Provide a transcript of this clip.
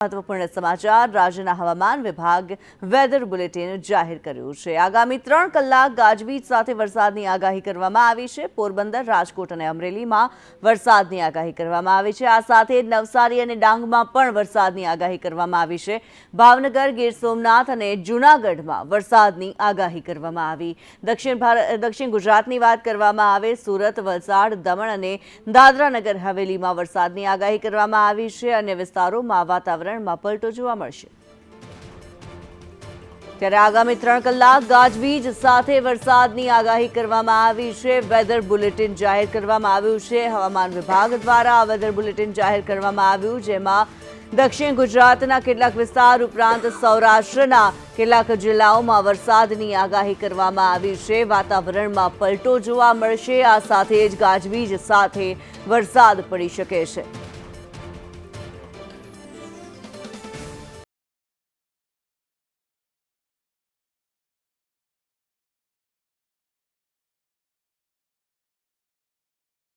મહત્વપૂર્ણ સમાચાર. રાજ્યના હવામાન વિભાગ વેધર બુલેટિન જાહેર કર્યું છે. આગામી ત્રણ કલાક ગાજવીજ સાથે વરસાદની આગાહી કરવામાં આવી છે. પોરબંદર, રાજકોટ અને અમરેલીમાં વરસાદની આગાહી કરવામાં આવી છે. આ સાથે નવસારી અને ડાંગમાં પણ વરસાદની આગાહી કરવામાં આવી છે. ભાવનગર, ગીર સોમનાથ અને જૂનાગઢમાં વરસાદની આગાહી કરવામાં આવી. દક્ષિણ ભારત, દક્ષિણ ગુજરાતની વાત કરવામાં આવે, સુરત, વલસાડ, દમણ અને દાદરાનગર હવેલીમાં વરસાદની આગાહી કરવામાં આવી છે અન્ય વિસ્તારોમાં વાતાવરણમાં પલટો જોવા મળશે. ત્યારે આગામી ત્રણ કલાક ગાજવીજ સાથે વરસાદની આગાહી કરવામાં આવી છે. વેધર બુલેટિન જાહેર કરવામાં આવ્યું છે. હવામાન વિભાગ દ્વારા વેધર બુલેટિન જાહેર કરવામાં આવ્યું, જેમાં દક્ષિણ ગુજરાતના કેટલાક વિસ્તાર ઉપરાંત સૌરાષ્ટ્રના કેટલાક જિલ્લાઓમાં વરસાદની આગાહી કરવામાં આવી છે. વાતાવરણમાં પલટો જોવા મળશે. આ સાથે જ ગાજવીજ સાથે વરસાદ પડી શકે છે.